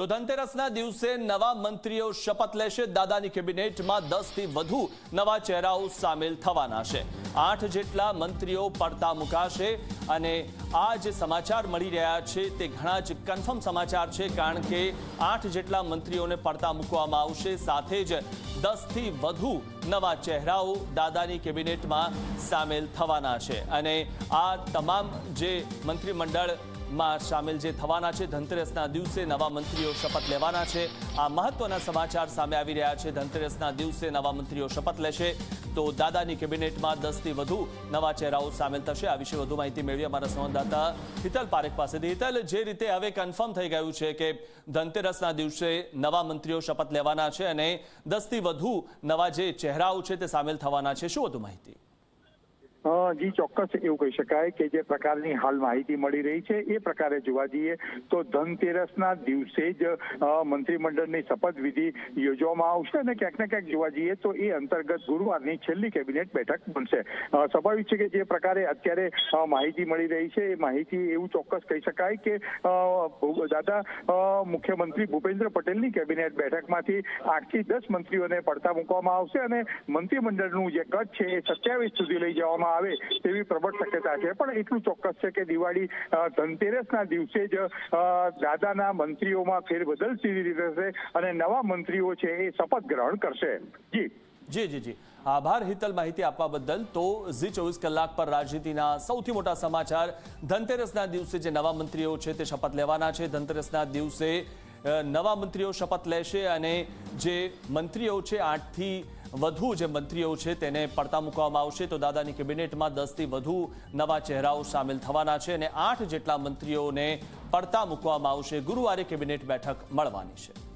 તો ધનતેરસના દિવસે નવા મંત્રીઓ શપથ લેશે. દાદાની કેબિનેટમાં દસથી વધુ નવા ચહેરાઓ સામેલ થવાના છે. આઠ જેટલા મંત્રીઓ પડતા મુકાશે અને આ જે સમાચાર મળી રહ્યા છે તે ઘણા જ કન્ફર્મ સમાચાર છે, કારણ કે આઠ જેટલા મંત્રીઓને પડતા મૂકવામાં આવશે. સાથે જ દસથી વધુ નવા ચહેરાઓ દાદાની કેબિનેટમાં સામેલ થવાના છે. અને આ તમામ જે મંત્રીમંડળમાં સામેલ જે થવાના છે ધનતેરસના દિવસે નવા મંત્રીઓ શપથ લેવાના છે. આ મહત્વના સમાચાર સામે આવી રહ્યા છે. ધનતેરસના દિવસે નવા મંત્રીઓ શપથ લેશે. તો દાદાની કેબિનેટમાં દસથી વધુ નવા ચહેરાઓ સામેલ થશે. આ વિશે વધુ માહિતી મેળવી અમારા સંવાદદાતા હિતલ પારેખ પાસેથી. હિતલ, જે રીતે હવે કન્ફર્મ થઈ ગયું છે કે ધનતેરસના દિવસે નવા મંત્રીઓ શપથ લેવાના છે અને દસથી વધુ નવા જે ચહેરાઓ છે તે સામેલ થવાના છે. શું વધુ માહિતી? જી ચોક્કસ એવું કહી શકાય કે જે પ્રકારની હાલ માહિતી મળી રહી છે, એ પ્રકારે જોવા જઈએ તો ધનતેરસના દિવસે જ મંત્રીમંડળની શપથવિધિ યોજવામાં આવશે અને ક્યાંક ને ક્યાંક જોવા જઈએ તો એ અંતર્ગત ગુરુવારની છેલ્લી કેબિનેટ બેઠક બનશે. સ્વાભાવિક છે કે જે પ્રકારે અત્યારે માહિતી મળી રહી છે, એ માહિતી એવું ચોક્કસ કહી શકાય કે દાદા મુખ્યમંત્રી ભૂપેન્દ્ર પટેલની કેબિનેટ બેઠકમાંથી આઠથી દસ મંત્રીઓને પડતા મૂકવામાં આવશે અને મંત્રીમંડળનું જે કદ છે એ સત્યાવીસ સુધી લઈ જવામાં આવે તેવી પ્રબળ શક્યતા છે. પણ એટલું ચોક્કસ છે કે દિવાળી ધનતેરસના દિવસે જ દાદાના મંત્રીઓમાં ફેરબદલ સીધી થશે અને નવા મંત્રીઓ છે એ શપથ ગ્રહણ કરશે. જી. જી જી જી. આભાર હિતલ માહિતી આપવા બદલ. તો ઝી ચોવીસ કલાક પર રાજનીતિના સૌથી મોટા સમાચાર. ધનતેરસના દિવસે જે નવા મંત્રીઓ છે તે શપથ લેવાના છે. ધનતેરસના દિવસે નવા મંત્રીઓ શપથ લેશે અને જે મંત્રીઓ છે આઠથી વધુ જે મંત્રીઓ છે તેને પડતા મૂકવામાં આવશે તો દાદાની કેબિનેટમાં દસથી વધુ નવા ચહેરાઓ સામેલ થવાના છે અને આઠ જેટલા મંત્રીઓને પડતા મૂકવામાં આવશે. ગુરુવારે કેબિનેટ બેઠક મળવાની છે.